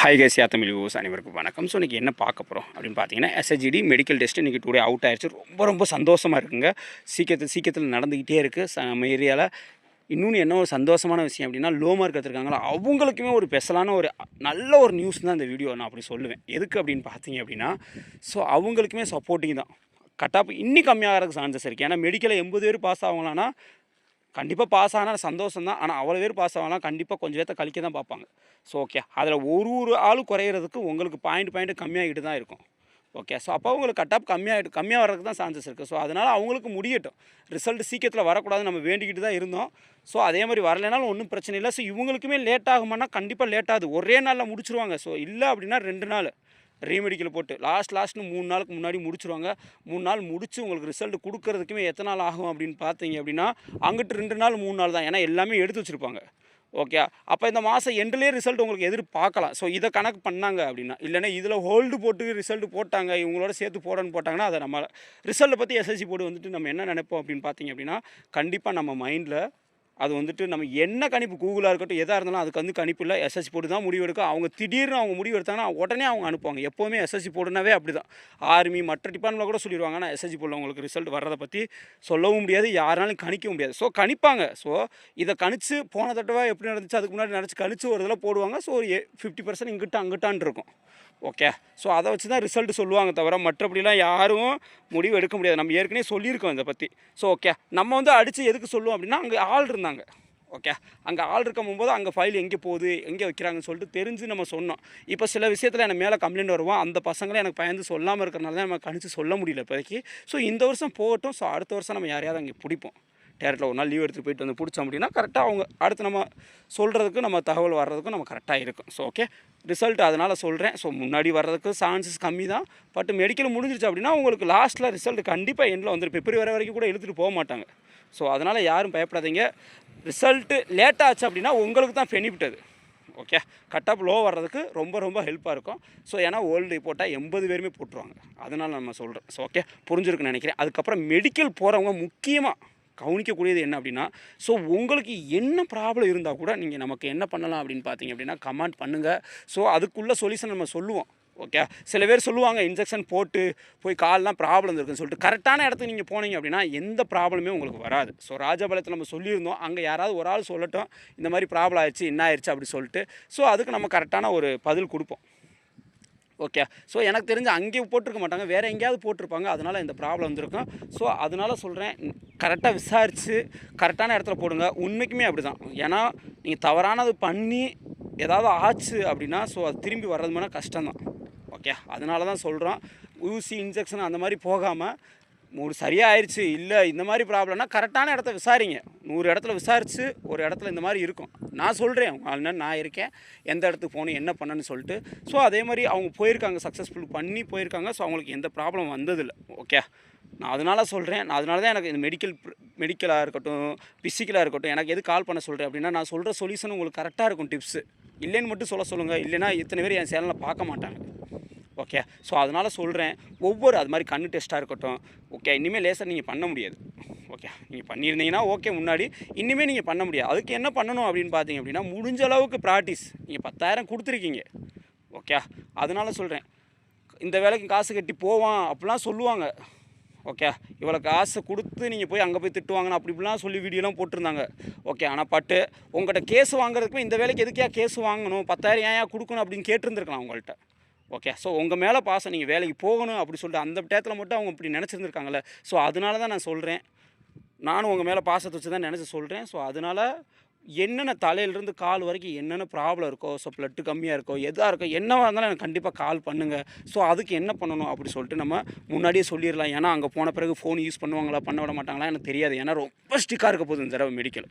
Hi guys ya Tamil views அனைவருக்கும் வணக்கம். So இன்றைக்கி என்ன பார்க்க போகிறோம் அப்படின்னு பார்த்தீங்கன்னா எஸ்ஹெச்டி மெடிக்கல் டெஸ்ட் இன்றைக்கி டுடே அவுட் ஆயிடுச்சு ரொம்ப ரொம்ப சந்தோஷமாக இருக்குங்க. சீக்கிரத்தில் சீக்கிரத்தில் நடந்துக்கிட்டே இருக்குது ச நம்ம ஏரியாவில் இன்னொன்று என்ன ஒரு சந்தோஷமான விஷயம் அப்படின்னா லோ மார்க் எடுத்திருக்காங்களா? அவங்களுக்குமே ஒரு ஸ்பெஷலான ஒரு நல்ல ஒரு நியூஸ் தான் இந்த வீடியோ நான் அப்படி சொல்லுவேன். எதுக்கு அப்படின்னு பார்த்தீங்க அப்படின்னா ஸோ அவங்களுக்குமே சப்போர்ட்டிங் தான். கட்டாப் இன்னும் கம்மியாகிறதுக்கு சான்சஸ் இருக்குது ஏன்னா மெடிக்கலில் எண்பது பேர் பாஸ் ஆகலான்னா கண்டிப்பாக பாஸ் ஆனால் சந்தோஷம் தான் ஆனால் அவ்வளோ பேர் பாஸ் ஆகலாம் கண்டிப்பாக கொஞ்சம் பேர்த்த கழிக்க தான் பார்ப்பாங்க. ஸோ ஓகே அதில் ஒரு ஒரு ஆள் குறையிறதுக்கு உங்களுக்கு பாயிண்ட் பாயிண்ட் கம்மியாகிட்டு தான் இருக்கும். ஓகே ஸோ அப்போ அவங்களுக்கு ஆப் கம்மியாகிட்டு கம்மியாக வர்றதுக்கு தான் சான்சஸ் இருக்குது ஸோ அதனால் அவங்களுக்கு முடியட்டும். ரிசல்ட் சீக்கிரத்தில் வரக்கூடாதுன்னு நம்ம வேண்டிக்கிட்டு தான் இருந்தோம். ஸோ அதே மாதிரி வரலைனாலும் ஒன்றும் பிரச்சனை இல்லை. ஸோ இவங்களுக்குமே லேட் ஆகுமானா கண்டிப்பாக லேட் ஆகுது. ஒரே நாளில் முடிச்சிருவாங்க. ஸோ இல்லை அப்படின்னா ரெண்டு நாள். ரீமெடிக்கல் போட்டு. லாஸ்ட் லாஸ்ட்னு மூணு நாளுக்கு முன்னாடி முடிச்சிருவாங்க. மூணு நாள் முடித்து உங்களுக்கு ரிசல்ட் கொடுக்கறதுக்குமே எத்தனை நாள் ஆகும் அப்படின்னு பார்த்தீங்க அப்படின்னா அங்கிட்டு ரெண்டு நாள் மூணு நாள் தான். ஏன்னா எல்லாமே எடுத்து வச்சுருப்பாங்க. ஓகே அப்போ இந்த மாதம் எண்டுலேயே ரிசல்ட் உங்களுக்கு எதிர்பார்க்கலாம் ஸோ இதை கணக்கு பண்ணாங்க அப்படின்னா இல்லைன்னா இதில் ஹோல்டு போட்டு ரிசல்ட் போட்டாங்க இவங்களோட சேர்த்து போடன்னு போட்டாங்கன்னா அதை நம்ம ரிசல்ட்டை பற்றி எஸ்எஸ்சி போர்டு வந்துட்டு நம்ம என்ன நினைப்போம் அப்படின்னு பார்த்தீங்க அப்படின்னா கண்டிப்பாக நம்ம மைண்டில் அது வந்துட்டு நம்ம என்ன கணிப்பு கூகுளாக இருக்கட்டும் எதாக இருந்தாலும் அதுக்கு வந்து கணிப்பு இல்லை. எஸ்எஸ்சி போட்டு தான் முடிவு எடுக்கும். அவங்க திடீர்னு அவங்க முடிவு எடுத்தாங்கன்னா உடனே அவங்க அனுப்புவாங்க. எப்போவுமே எஸ்எஸ்சி போடுனாவே அப்படி தான் ஆர்மி மற்ற டிபார்ட்மெண்ட்டில் கூட சொல்லிடுவாங்க ஆனால் எஸ்எஸ்சி போர்டில் உங்களுக்கு ரிசல்ட் வர்றதை பற்றி சொல்லவும் முடியாது. யாராலும் கணிக்கவும் முடியாது. ஸோ கணிப்பாங்க. ஸோ இதை கணிச்சு போன தடவை எப்படி நடந்துச்சு அதுக்கு முன்னாடி நினச்சி கணிச்சு ஒரு இதில் போடுவாங்க. ஸோ ஒரு ஃபிஃப்டி பர்சன்ட் இங்கிட்ட அங்கிட்டான் இருக்கும். ஓகே ஸோ அதை வச்சு தான் ரிசல்ட் சொல்லுவாங்க தவிர மற்றபடிலாம் யாரும் முடிவு எடுக்க முடியாது. நம்ம ஏற்கனவே சொல்லியிருக்கோம் இதை பற்றி ஸோ ஓகே நம்ம வந்து அடித்து எதுக்கு சொல்லுவோம் அப்படின்னா அங்கே ஆள் இருந்தாங்க. ஓகே அங்கே ஆள் இருக்கும் போது அங்கே ஃபைல் எங்கே போகுது எங்கே வைக்கிறாங்கன்னு சொல்லிட்டு தெரிஞ்சு நம்ம சொன்னோம். இப்போ சில விஷயத்தில் எனக்கு மேலே கம்ப்ளைண்ட் வருவோம் அந்த பசங்களை எனக்கு பயந்து சொல்லாமல் இருக்கிறனால தான் நம்ம கணிச்சு சொல்ல முடியல இப்போதைக்கு. ஸோ இந்த வருஷம் போகட்டும். ஸோ அடுத்த வருஷம் நம்ம யாரையாவது அங்கே பிடிப்போம். டேரக்டில் ஒரு நாள் லீவ் எடுத்துகிட்டு போயிட்டு வந்து பிடிச்சோம் அப்படின்னா கரெக்டாக அவங்க அடுத்து நம்ம சொல்கிறதுக்கு நம்ம தகவல் வர்றதுக்கும் நம்ம கரெக்டாக இருக்கும். ஸோ ஓகே ரிசல்ட் அதனால் சொல்கிறேன் ஸோ முன்னாடி வர்றதுக்கு சான்சஸ் கம்மி தான் பட் மெடிக்கல் முடிஞ்சிருச்சு அப்படின்னா உங்களுக்கு லாஸ்ட்டில் ரிசல்ட் கண்டிப்பாக எண்டில் வந்துடும் பிப்ரவரி வரைக்கும் கூட எடுத்துகிட்டு போக மாட்டாங்க. ஸோ அதனால் யாரும் பயப்படாதீங்க. ரிசல்ட்டு லேட் ஆச்சு அப்படின்னா உங்களுக்கு தான் பெனிஃபிட் அது. ஓகே கட் லோ வர்றதுக்கு ரொம்ப ரொம்ப ஹெல்ப்பாக இருக்கும். ஸோ ஏன்னா ஓல்டு போட்டால் எண்பது பேருமே போட்டுருவாங்க. அதனால் நம்ம சொல்கிறேன் ஸோ ஓகே புரிஞ்சிருக்குன்னு நினைக்கிறேன். அதுக்கப்புறம் மெடிக்கல் போகிறவங்க முக்கியமாக கவனிக்கக்கூடியது என்ன அப்படின்னா ஸோ உங்களுக்கு என்ன ப்ராப்ளம் இருந்தால் கூட நீங்கள் நமக்கு என்ன பண்ணலாம் அப்படின்னு பார்த்தீங்க அப்படின்னா கமெண்ட் பண்ணுங்கள் ஸோ அதுக்குள்ள சொல்யூஷன் நம்ம சொல்லுவோம். ஓகே சில பேர் சொல்லுவாங்க இன்ஜெக்ஷன் போட்டு போய் கால்லாம் ப்ராப்ளம் இருக்குன்னு சொல்லிட்டு. கரெக்டான இடத்துக்கு நீங்கள் போனீங்க அப்படின்னா எந்த ப்ராப்ளமே உங்களுக்கு வராது. ஸோ ராஜபாளையத்தில் நம்ம சொல்லியிருந்தோம். அங்கே யாராவது ஒரு ஆள் சொல்லட்டும் இந்த மாதிரி ப்ராப்ளம் ஆயிடுச்சு என்ன ஆயிடுச்சு அப்படி சொல்லிட்டு. ஸோ அதுக்கு நம்ம கரெக்டான ஒரு பதில் கொடுப்போம். ஓகே ஸோ எனக்கு தெரிஞ்சு அங்கேயும் போட்டிருக்க மாட்டாங்க. வேறு எங்கேயாவது போட்டிருப்பாங்க. அதனால் இந்த ப்ராப்ளம் வந்திருக்கும். ஸோ அதனால் சொல்கிறேன் கரெக்டாக விசாரித்து கரெக்டான இடத்துல போடுங்க. உண்மைக்குமே அப்படி தான் ஏன்னா நீங்கள் தவறானது பண்ணி ஏதாவது ஆச்சு அப்படின்னா ஸோ அது திரும்பி வர்றதுமான கஷ்டம்தான். ஓகே அதனால தான் சொல்கிறோம் ஊசி இன்ஜெக்ஷன் அந்த மாதிரி போகாமல் ஒரு சரியாயிருச்சு இல்லை இந்த மாதிரி ப்ராப்ளம்னா கரெக்டான இடத்த விசாரிங்க. நூறு இடத்துல விசாரித்து ஒரு இடத்துல இந்த மாதிரி இருக்கும். நான் சொல்கிறேன் அவங்க நான் இருக்கேன் எந்த இடத்துக்கு போகணும் என்ன பண்ணணும்னு சொல்லிட்டு. ஸோ அதே மாதிரி அவங்க போயிருக்காங்க சக்ஸஸ்ஃபுல் பண்ணி போயிருக்காங்க ஸோ அவங்களுக்கு எந்த ப்ராப்ளம் வந்ததில்லை. ஓகே நான் அதனால் சொல்கிறேன் நான் அதனால தான் எனக்கு இந்த மெடிக்கல் மெடிக்கலாக இருக்கட்டும் ஃபிசிக்கலாக இருக்கட்டும் எனக்கு எது கால் பண்ண சொல்கிறேன் அப்படின்னா நான் சொல்கிற சொல்யூஷன் உங்களுக்கு கரெக்டாக இருக்கும் டிப்ஸு இல்லைன்னு மட்டும் சொல்ல சொல்லுங்கள் இல்லைன்னா இத்தனை பேர் என் சேனலில் பார்க்க மாட்டாங்க. ஓகே ஸோ அதனால் சொல்கிறேன் ஒவ்வொரு அது மாதிரி கண்ணு டெஸ்ட்டாக இருக்கட்டும். ஓகே இனிமேல் லேசர் நீங்கள் பண்ண முடியாது. ஓகே நீங்கள் பண்ணியிருந்தீங்கன்னா ஓகே முன்னாடி. இனிமேல் நீங்கள் பண்ண முடியாது. அதுக்கு என்ன பண்ணணும் அப்படின்னு பார்த்தீங்க அப்படின்னா முடிஞ்ச அளவுக்கு ப்ராக்டிஸ் நீங்கள் பத்தாயிரம் கொடுத்துருக்கீங்க. ஓகே அதனால் சொல்கிறேன் இந்த வேலைக்கு காசு கட்டி போவான் அப்படிலாம் சொல்லுவாங்க. ஓகே இவ்வளோ காசு கொடுத்து நீங்கள் போய் அங்கே போய் திட்டுவாங்கன்னு அப்படி இப்படிலாம் சொல்லி வீடியோலாம் போட்டிருந்தாங்க. ஓகே ஆனால் பட்டு உங்கள்கிட்ட கேஸ் வாங்குறதுக்கு இந்த வேலைக்கு எதுக்கே கேஸ் வாங்கணும்? பத்தாயிரம் ஏன் கொடுக்கணும் அப்படின்னு கேட்டிருந்துருக்கலாம் உங்கள்கிட்ட. ஓகே ஸோ உங்கள் மேலே பாசம் நீங்கள் வேலைக்கு போகணும் அப்படி சொல்லிட்டு அந்த டயத்தில் மட்டும் அவங்க இப்படி நினச்சிருந்துருக்காங்கல்ல. ஸோ அதனால தான் நான் சொல்கிறேன் நானும் உங்கள் மேலே பாசத்தை வச்சு தான் நினச்சி சொல்கிறேன் ஸோ அதனால் என்னென்ன தலையிலேருந்து கால் வரைக்கும் என்னென்ன ப்ராப்ளம் இருக்கோ ஸோ ப்ளட்டு கம்மியாக இருக்கோ எதாக இருக்கோ என்னவாக இருந்தாலும் எனக்கு கண்டிப்பாக கால் பண்ணுங்கள் ஸோ அதுக்கு என்ன பண்ணணும் அப்படி சொல்லிட்டு நம்ம முன்னாடியே சொல்லிடலாம். ஏன்னா அங்கே போன பிறகு ஃபோன் யூஸ் பண்ணுவாங்களா பண்ண விட மாட்டாங்களா எனக்கு தெரியாது. ஏன்னா ரொம்ப ஸ்டிக்காக இருக்க போகுது இந்த தடவை மெடிக்கல்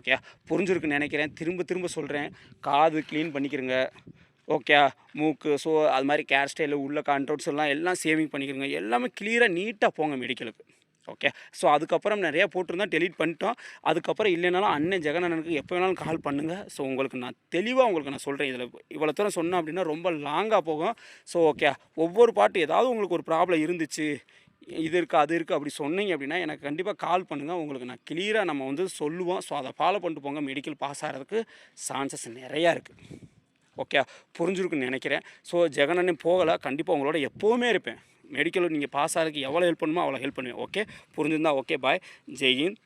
ஓகே புரிஞ்சிருக்குன்னு நினைக்கிறேன். திரும்ப திரும்ப சொல்கிறேன் காது க்ளீன் பண்ணிக்கிறேங்க ஓகே மூக்கு ஸோ அது மாதிரி கேர் ஸ்டைலு உள்ள கண்ட்ரோட்ஸ் எல்லாம் எல்லாம் சேவிங் பண்ணிக்கிறோங்க. எல்லாமே கிளியராக நீட்டாக போங்க மெடிக்கலுக்கு ஓகே ஸோ அதுக்கப்புறம் நிறையா போட்டிருந்தா டெலீட் பண்ணிட்டோம். அதுக்கப்புறம் இல்லைனாலும் அண்ணன் ஜெகனனுக்கு எப்போ வேணாலும் கால் பண்ணுங்கள் ஸோ உங்களுக்கு நான் தெளிவாக உங்களுக்கு நான் சொல்கிறேன் இதில் இவ்வளோ தூரம் சொன்னேன் அப்படின்னா ரொம்ப லாங்காக போகும். ஸோ ஓகே ஒவ்வொரு பாட்டு ஏதாவது உங்களுக்கு ஒரு ப்ராப்ளம் இருந்துச்சு இது இருக்குது அது இருக்குது அப்படி சொன்னீங்க அப்படின்னா எனக்கு கண்டிப்பாக கால் பண்ணுங்கள் உங்களுக்கு நான் கிளியராக நம்ம வந்து சொல்லுவோம். ஸோ அதை ஃபாலோ பண்ணிட்டு போங்க. மெடிக்கல் பாஸ் ஆகிறதுக்கு சான்சஸ் நிறையா இருக்குது ஓகே புரிஞ்சிருக்குன்னு நினைக்கிறேன். ஸோ ஜெகனன்னு போகலை. கண்டிப்பாக உங்களோட எப்போவுமே இருப்பேன். மெடிக்கலில் நீங்கள் பாஸ் ஆகிறதுக்கு எவ்வளோ ஹெல்ப் பண்ணுமோ அவ்வளோ ஹெல்ப் பண்ணுவேன். ஓகே புரிஞ்சிருந்தா ஓகே பாய் ஜெயின்